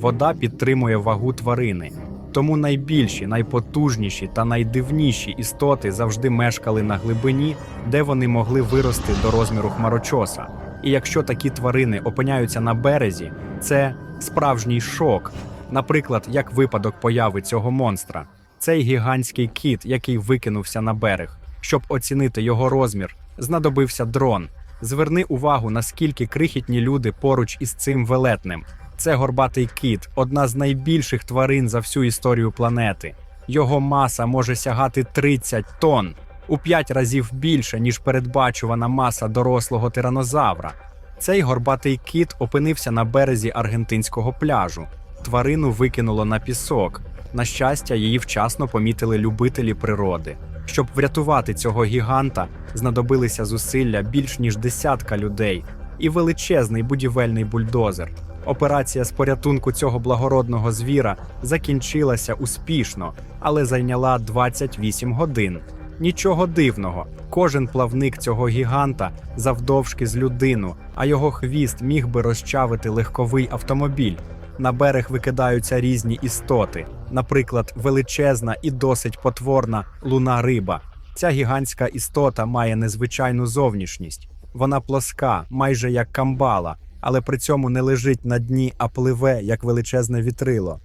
Вода підтримує вагу тварини. Тому найбільші, найпотужніші та найдивніші істоти завжди мешкали на глибині, де вони могли вирости до розміру хмарочоса. І якщо такі тварини опиняються на березі, це справжній шок. Наприклад, як випадок появи цього монстра, цей гігантський кіт, який викинувся на берег. Щоб оцінити його розмір, знадобився дрон. Зверни увагу, наскільки крихітні люди поруч із цим велетнем. Це горбатий кіт, одна з найбільших тварин за всю історію планети. Його маса може сягати 30 тонн, у 5 разів більше, ніж передбачувана маса дорослого тиранозавра. Цей горбатий кіт опинився на березі аргентинського пляжу. Тварину викинуло на пісок. На щастя, її вчасно помітили любителі природи. Щоб врятувати цього гіганта, знадобилися зусилля більш ніж десятка людей і величезний будівельний бульдозер. Операція з порятунку цього благородного звіра закінчилася успішно, але зайняла 28 годин. Нічого дивного, кожен плавник цього гіганта завдовжки з людину, а його хвіст міг би розчавити легковий автомобіль. На берег викидаються різні істоти, наприклад, величезна і досить потворна луна риба. Ця гігантська істота має незвичайну зовнішність. Вона плоска, майже як камбала, але при цьому не лежить на дні, а пливе як величезне вітрило.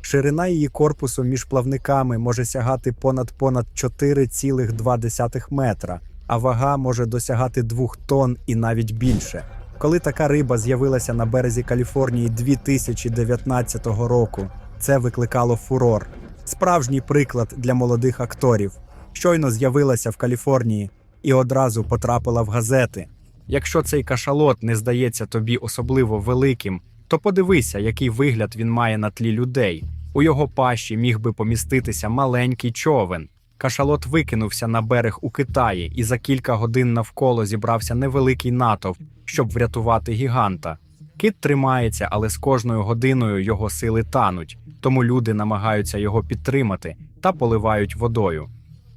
Ширина її корпусу між плавниками може сягати понад понад 4,2 метра, а вага може досягати 2 тонн і навіть більше. Коли така риба з'явилася на березі Каліфорнії 2019 року, це викликало фурор. Справжній приклад для молодих акторів. Щойно з'явилася в Каліфорнії і одразу потрапила в газети. Якщо цей кашалот не здається тобі особливо великим, то подивися, який вигляд він має на тлі людей. У його пащі міг би поміститися маленький човен. Кашалот викинувся на берег у Китаї, і за кілька годин навколо зібрався невеликий натовп, щоб врятувати гіганта. Кит тримається, але з кожною годиною його сили тануть, тому люди намагаються його підтримати та поливають водою.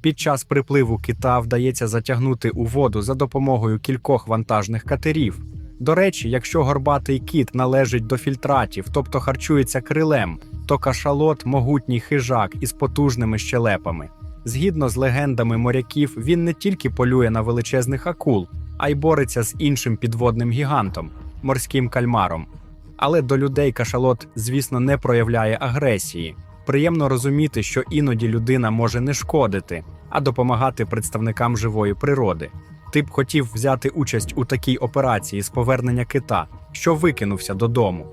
Під час припливу кита вдається затягнути у воду за допомогою кількох вантажних катерів. До речі, якщо горбатий кіт належить до фільтратів, тобто харчується крилем, то кашалот могутній хижак із потужними щелепами. Згідно з легендами моряків, він не тільки полює на величезних акул, а й бореться з іншим підводним гігантом морським кальмаром. Але до людей кашалот, звісно, не проявляє агресії. Приємно розуміти, що іноді людина може не шкодити, а допомагати представникам живої природи. Ти б хотів взяти участь у такій операції з повернення кита, що викинувся додому.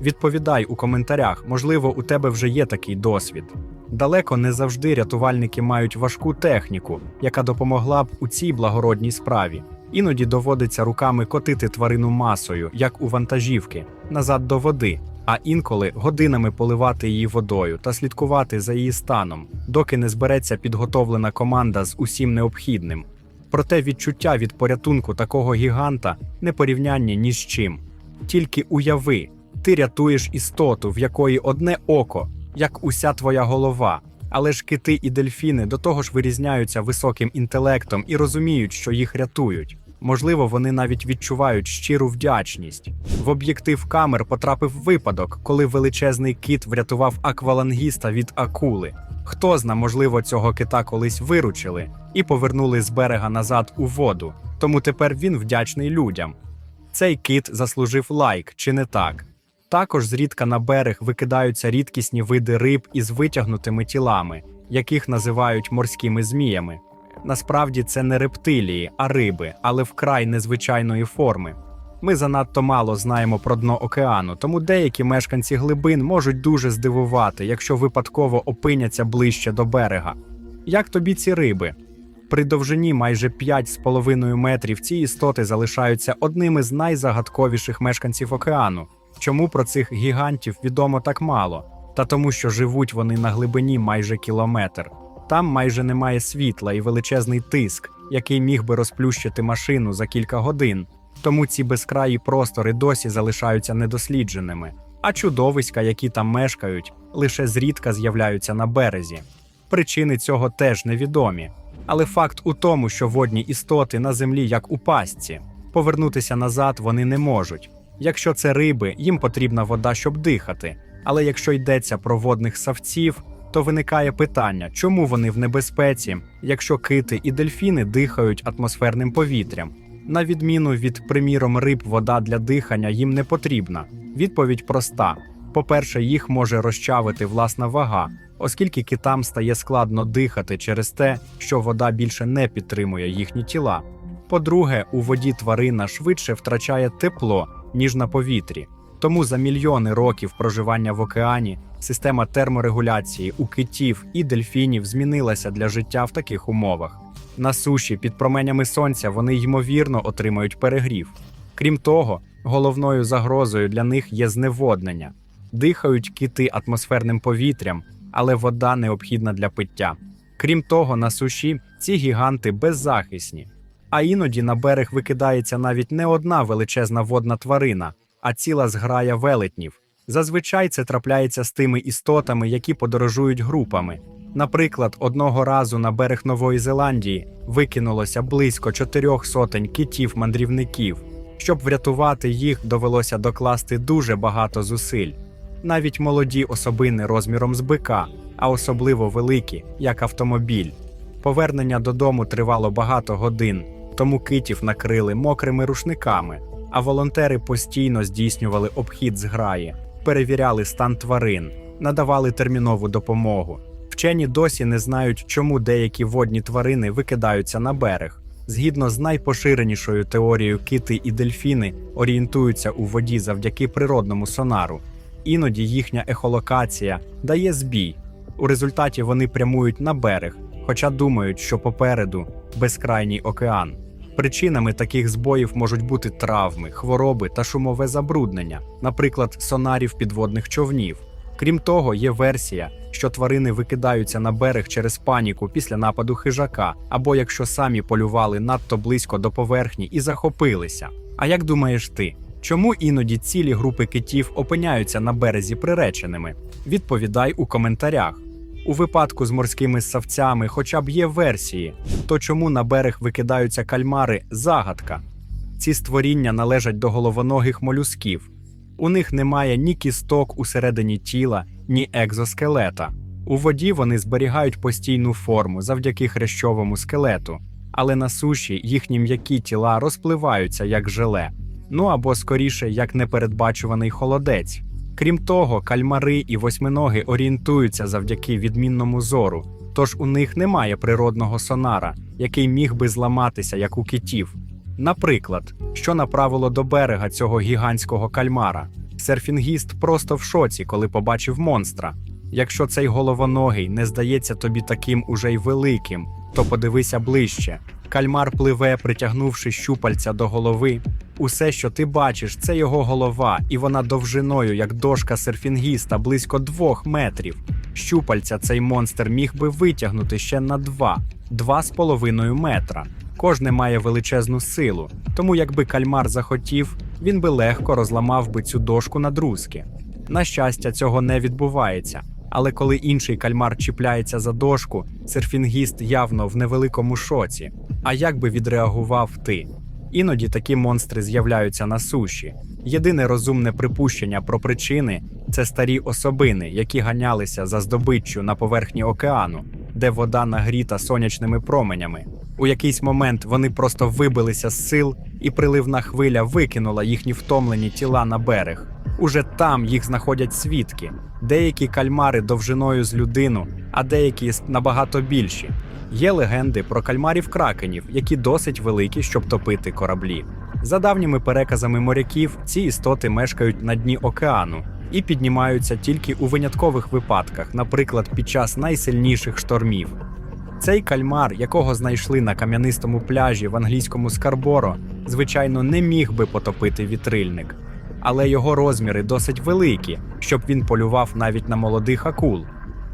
Відповідай у коментарях, можливо, у тебе вже є такий досвід. Далеко не завжди рятувальники мають важку техніку, яка допомогла б у цій благородній справі. Іноді доводиться руками котити тварину масою, як у вантажівки, назад до води, а інколи годинами поливати її водою та слідкувати за її станом, доки не збереться підготовлена команда з усім необхідним. Проте відчуття від порятунку такого гіганта не порівнянні ні з чим. Тільки уяви, ти рятуєш істоту, в якої одне око, як уся твоя голова. Але ж кити і дельфіни до того ж вирізняються високим інтелектом і розуміють, що їх рятують. Можливо, вони навіть відчувають щиру вдячність. В об'єктив камер потрапив випадок, коли величезний кит врятував аквалангіста від акули. Хто зна, можливо, цього кита колись виручили і повернули з берега назад у воду. Тому тепер він вдячний людям. Цей кит заслужив лайк, чи не так? Також зрідка на берег викидаються рідкісні види риб із витягнутими тілами, яких називають морськими зміями. Насправді це не рептилії, а риби, але вкрай незвичайної форми. Ми занадто мало знаємо про дно океану, тому деякі мешканці глибин можуть дуже здивувати, якщо випадково опиняться ближче до берега. Як тобі ці риби? При довжині майже 5,5 метрів ці істоти залишаються одними з найзагадковіших мешканців океану. Чому про цих гігантів відомо так мало? Та тому, що живуть вони на глибині майже кілометр. Там майже немає світла і величезний тиск, який міг би розплющити машину за кілька годин. Тому ці безкраї простори досі залишаються недослідженими, а чудовиська, які там мешкають, лише зрідка з'являються на березі. Причини цього теж невідомі. Але факт у тому, що водні істоти на землі як у пастці, повернутися назад вони не можуть. Якщо це риби, їм потрібна вода, щоб дихати. Але якщо йдеться про водних савців, то виникає питання, чому вони в небезпеці, якщо кити і дельфіни дихають атмосферним повітрям. На відміну від, приміром, риб, вода для дихання їм не потрібна. Відповідь проста: по-перше, їх може розчавити власна вага, оскільки китам стає складно дихати через те, що вода більше не підтримує їхні тіла. По-друге, у воді тварина швидше втрачає тепло, ніж на повітрі. Тому за мільйони років проживання в океані система терморегуляції у китів і дельфінів змінилася для життя в таких умовах. На суші під променями сонця вони ймовірно отримають перегрів. Крім того, головною загрозою для них є зневоднення. Дихають кити атмосферним повітрям, але вода необхідна для пиття. Крім того, на суші ці гіганти беззахисні. А іноді на берег викидається навіть не одна величезна водна тварина, а ціла зграя велетнів. Зазвичай це трапляється з тими істотами, які подорожують групами. Наприклад, одного разу на берег Нової Зеландії викинулося близько чотирьох сотень китів-мандрівників. Щоб врятувати їх, довелося докласти дуже багато зусиль. Навіть молоді особини розміром з бика, а особливо великі, як автомобіль. Повернення додому тривало багато годин, тому китів накрили мокрими рушниками, а волонтери постійно здійснювали обхід зграї, перевіряли стан тварин, надавали термінову допомогу. Вчені досі не знають, чому деякі водні тварини викидаються на берег. Згідно з найпоширенішою теорією, кити і дельфіни орієнтуються у воді завдяки природному сонару. Іноді їхня ехолокація дає збій. У результаті вони прямують на берег, хоча думають, що попереду безкрайній океан. Причинами таких збоїв можуть бути травми, хвороби та шумове забруднення, наприклад, сонарів підводних човнів. Крім того, є версія, що тварини викидаються на берег через паніку після нападу хижака, або якщо самі полювали надто близько до поверхні і захопилися. А як думаєш ти, чому іноді цілі групи китів опиняються на березі приреченими? Відповідай у коментарях. У випадку з морськими ссавцями хоча б є версії, то чому на берег викидаються кальмари загадка. Ці створіння належать до головоногих молюсків. У них немає ні кісток усередині тіла, ні екзоскелета. У воді вони зберігають постійну форму завдяки хрящовому скелету, але на суші їхні м'які тіла розпливаються як желе, ну або скоріше як непередбачуваний холодець. Крім того, кальмари і восьминоги орієнтуються завдяки відмінному зору, тож у них немає природного сонара, який міг би зламатися як у китів. Наприклад, що направило до берега цього гігантського кальмара. Серфінгіст просто в шоці, коли побачив монстра. Якщо цей головоногий не здається тобі таким уже й великим, то подивися ближче. Кальмар пливе, притягнувши щупальця до голови. Усе, що ти бачиш, це його голова, і вона довжиною, як дошка серфінгіста, близько двох метрів. Щупальця цей монстр міг би витягнути ще на два, два з половиною метра. Кожне має величезну силу, тому якби кальмар захотів, він би легко розламав би цю дошку на друзки. На щастя, цього не відбувається. Але коли інший кальмар чіпляється за дошку, серфінгіст явно в невеликому шоці. А як би відреагував ти? Іноді такі монстри з'являються на суші. Єдине розумне припущення про причини це старі особини, які ганялися за здобиччю на поверхні океану, де вода нагріта сонячними променями. У якийсь момент вони просто вибилися з сил, і приливна хвиля викинула їхні втомлені тіла на берег. Уже там їх знаходять свідки. Деякі кальмари довжиною з людину, а деякі набагато більші. Є легенди про кальмарів кракенів, які досить великі, щоб топити кораблі. За давніми переказами моряків, ці істоти мешкають на дні океану і піднімаються тільки у виняткових випадках, наприклад, під час найсильніших штормів. Цей кальмар, якого знайшли на кам'янистому пляжі в англійському Скарборо, звичайно, не міг би потопити вітрильник, але його розміри досить великі, щоб він полював навіть на молодих акул.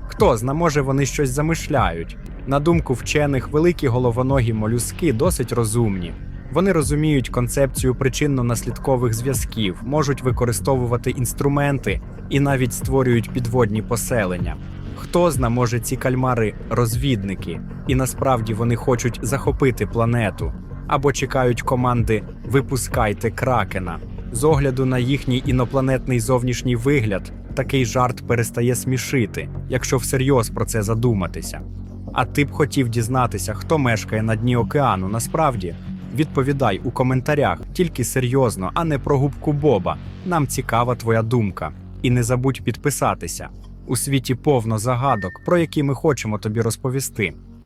Хто зна, може вони щось замишляють. На думку вчених, великі головоногі молюски досить розумні. Вони розуміють концепцію причинно-наслідкових зв'язків, можуть використовувати інструменти і навіть створюють підводні поселення. Хто зна, може ці кальмари розвідники, і насправді вони хочуть захопити планету або чекають команди Випускайте кракена. З огляду на їхній інопланетний зовнішній вигляд, такий жарт перестає смішити, якщо всерйоз про це задуматися. А ти б хотів дізнатися, хто мешкає на дні океану насправді? Відповідай у коментарях тільки серйозно, а не про губку Боба. Нам цікава твоя думка. І не забудь підписатися. У світі повно загадок, про які ми хочемо тобі розповісти.